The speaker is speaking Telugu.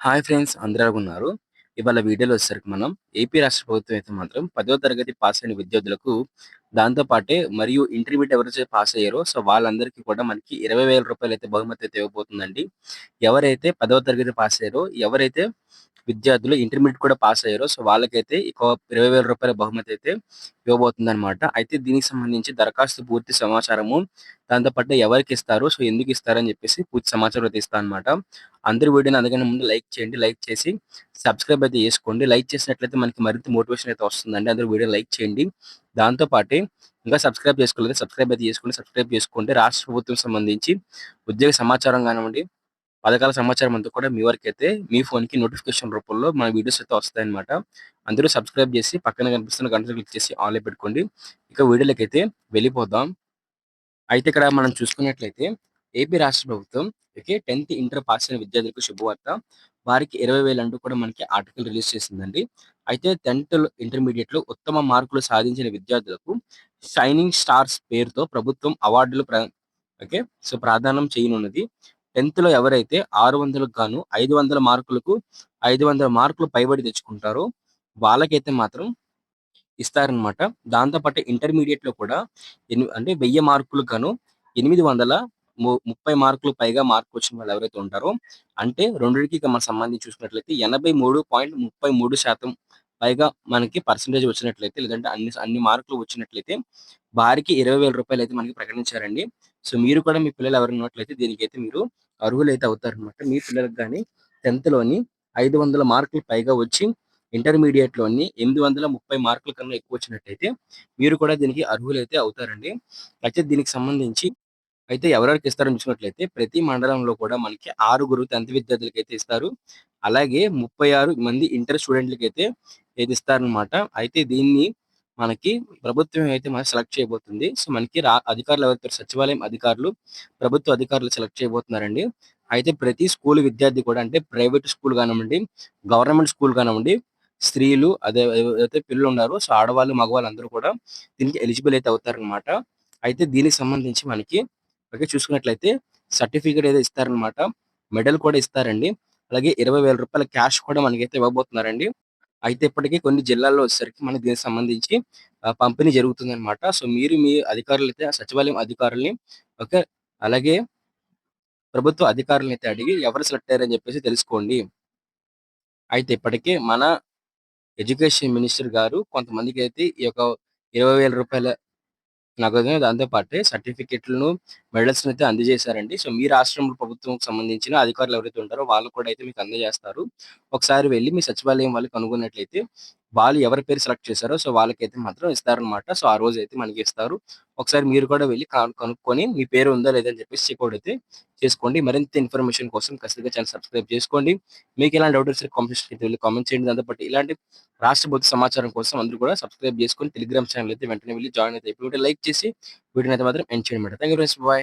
హాయ్ ఫ్రెండ్స్ అందరూ ఉన్నారు? ఇవాళ వీడియోలో వచ్చేసరికి మనం ఏపీ రాష్ట్ర ప్రభుత్వం అయితే మాత్రం పదో తరగతి పాస్ అయిన విద్యార్థులకు దాంతో పాటే మరియు ఇంటర్మీడియట్ ఎవరైతే పాస్ అయ్యారో సో వాళ్ళందరికీ కూడా మనకి ఇరవై వేల రూపాయలు అయితే బహుమతి అయితే ఇవ్వబోతుందండి. ఎవరైతే పదవ తరగతి పాస్ అయ్యారో, ఎవరైతే విద్యార్థులు ఇంటర్మీడియట్ కూడా పాస్ అయ్యారో సో వాళ్ళకైతే ఇరవై వేల రూపాయల బహుమతి అయితే ఇవ్వబోతుందన్నమాట. అయితే దీనికి సంబంధించి దరఖాస్తు పూర్తి సమాచారము, దాంతో పాటు ఎవరికి ఇస్తారు, సో ఎందుకు ఇస్తారని చెప్పేసి పూర్తి సమాచారం అయితే ఇస్తాను అనమాట. అందరూ వీడియోని అందుకని ముందు లైక్ చేయండి. లైక్ చేసి సబ్స్క్రైబ్ అయితే చేసుకోండి. లైక్ చేసినట్లయితే మనకి మరింత మోటివేషన్ అయితే వస్తుందండి. అందరూ వీడియో లైక్ చేయండి. దాంతోపాటు ఇంకా సబ్స్క్రైబ్ చేసుకోలేదు సబ్స్క్రైబ్ అయితే చేసుకోండి. సబ్స్క్రైబ్ చేసుకుంటే రాష్ట్ర ప్రభుత్వం సంబంధించి ఉద్యోగ సమాచారం కానివ్వండి, పథకాల సమాచారం అంతా కూడా మీ వరకు అయితే మీ ఫోన్‌కి నోటిఫికేషన్ రూపంలో మన వీడియోస్ అయితే వస్తాయన్నమాట. అందరూ సబ్స్క్రైబ్ చేసి పక్కన కనిపిస్తున్న గంటలు క్లిక్ చేసి ఆన్లైన్ పెట్టుకోండి. ఇక వీడియోలకైతే వెళ్ళిపోదాం. అయితే ఇక్కడ మనం చూసుకున్నట్లయితే ఏపీ రాష్ట్ర ప్రభుత్వం ఓకే 10థ్ ఇంటర్ పాస్ అయిన విద్యార్థులకు శుభవార్త. వారికి 20,000 అంటూ కూడా మనకి ఆర్టికల్ రిలీజ్ చేసిందండి. అయితే టెన్త్ ఇంటర్మీడియట్లో ఉత్తమ మార్కులు సాధించిన విద్యార్థులకు షైనింగ్ స్టార్స్ పేరుతో ప్రభుత్వం అవార్డులు ఓకే. సో ప్రాధాన్యం చేయనున్నది. 10థ్‌లో ఎవరైతే 600కి గాను 500 మార్కులకు 500 మార్కులు పైబడి తెచ్చుకుంటారో వాళ్ళకైతే మాత్రం ఇస్తారనమాట. దాంతో పాటు ఇంటర్మీడియేట్‌లో కూడా ఎని అంటే వెయ్యి మార్కులకు గాను ఎనిమిది వందల ముప్పై మార్కులు పైగా మార్కు వచ్చిన వాళ్ళు ఎవరైతే ఉంటారో అంటే రెండుకి మనం సంబంధించి చూసుకున్నట్లయితే 83.33% పైగా మనకి పర్సెంటేజ్ వచ్చినట్లయితే లేదంటే అన్ని అన్ని మార్కులు వచ్చినట్లయితే వారికి రూ. 20,000 అయితే మనకి ప్రకటించారండి. సో మీరు కూడా మీ పిల్లలు ఎవరు ఉన్నట్లయితే దీనికైతే మీరు అర్హులైతే అవుతారనమాట. మీ పిల్లలకు కానీ టెన్త్లోని ఐదు వందల మార్కులు పైగా వచ్చి ఇంటర్మీడియట్లోని ఎనిమిది వందల ముప్పై మార్కుల కన్నా ఎక్కువ వచ్చినట్టయితే మీరు కూడా దీనికి అర్హులైతే అవుతారండి. అయితే దీనికి సంబంధించి అయితే ఎవరెవరికి ఇస్తారని చూసినట్లయితే ప్రతి మండలంలో కూడా మనకి ఆరుగురు త్రంతి విద్యార్థులకి అయితే ఇస్తారు. అలాగే 36 మంది ఇంటర్ స్టూడెంట్లకి అయితే ఏది ఇస్తారనమాట. అయితే దీన్ని మనకి ప్రభుత్వం అయితే మనకి సెలెక్ట్ చేయబోతుంది. సో మనకి రా అధికారులు ఎవరైతే సచివాలయం అధికారులు, ప్రభుత్వ అధికారులు సెలెక్ట్ చేయబోతున్నారండి. అయితే ప్రతి స్కూల్ విద్యార్థి కూడా అంటే ప్రైవేట్ స్కూల్ కానివ్వండి, గవర్నమెంట్ స్కూల్ కానివ్వండి, స్త్రీలు అదే ఎవరైతే పిల్లలు ఉన్నారో సో ఆడవాళ్ళు, మగవాళ్ళు అందరూ కూడా దీనికి ఎలిజిబుల్ అయితే అవుతారనమాట. అయితే దీనికి సంబంధించి మనకి ఓకే చూసుకున్నట్లయితే సర్టిఫికేట్ అయితే ఇస్తారనమాట. మెడల్ కూడా ఇస్తారండి. అలాగే ఇరవై వేల రూపాయల క్యాష్ కూడా మనకైతే ఇవ్వబోతున్నారండి. అయితే ఇప్పటికీ కొన్ని జిల్లాల్లో వచ్చేసరికి మనకి దీనికి సంబంధించి పంపిణీ పంపిణీ జరుగుతుందనమాట. సో మీరు మీ అధికారులైతే సచివాలయం అధికారుల్ని ఓకే. అలాగే ప్రభుత్వ అధికారులను అయితే అడిగి ఎవరు సెలెక్ట్ అయ్యారని చెప్పేసి తెలుసుకోండి. అయితే ఇప్పటికే మన ఎడ్యుకేషన్ మినిస్టర్ గారు కొంతమందికి అయితే ఈ యొక్క ఇరవై వేల రూపాయల దాంతో పాటే సర్టిఫికెట్లను మెడల్స్‌ని అయితే అందజేశారండి. సో మీ రాష్ట్రం ప్రభుత్వం సంబంధించిన అధికారులు ఎవరైతే ఉంటారో వాళ్ళు కూడా అయితే మీకు అందజేస్తారు. ఒకసారి వెళ్ళి మీ సచివాలయం వాళ్ళు కనుగొన్నట్లయితే వాళ్ళు ఎవరి పేరు సెలెక్ట్ చేశారో సో వాళ్ళకైతే మాత్రం ఇస్తారనమాట. సో ఆ రోజు అయితే మనకి ఇస్తారు. ఒకసారి మీరు కూడా వెళ్ళి కను కనుక్కొని మీ పేరు ఉందా లేదని చెప్పేసి చెక్ అయితే చేసుకోండి. మరింత ఇన్ఫర్మేషన్ కోసం ఖచ్చితంగా ఛానల్ సబ్స్క్రైబ్ చేసుకోండి. మీకు ఎలాంటి డౌట్ వచ్చినా కాంపిటీషన్ అయితే వెళ్ళి కామెంట్ చేయండి. దాంతో పాటు ఇలాంటి రాష్ట్ర ప్రభుత్వ సమాచారం కోసం అందరూ కూడా సబ్స్క్రైబ్ చేసుకొని టెలిగ్రామ్ ఛానల్ అయితే వెంటనే వెళ్ళి జాయిన్ అయితే లైక్ చేసి వీడియోని అయితే మాత్రం ఎండ్ చేయండి. Thank you friends. బాయ్.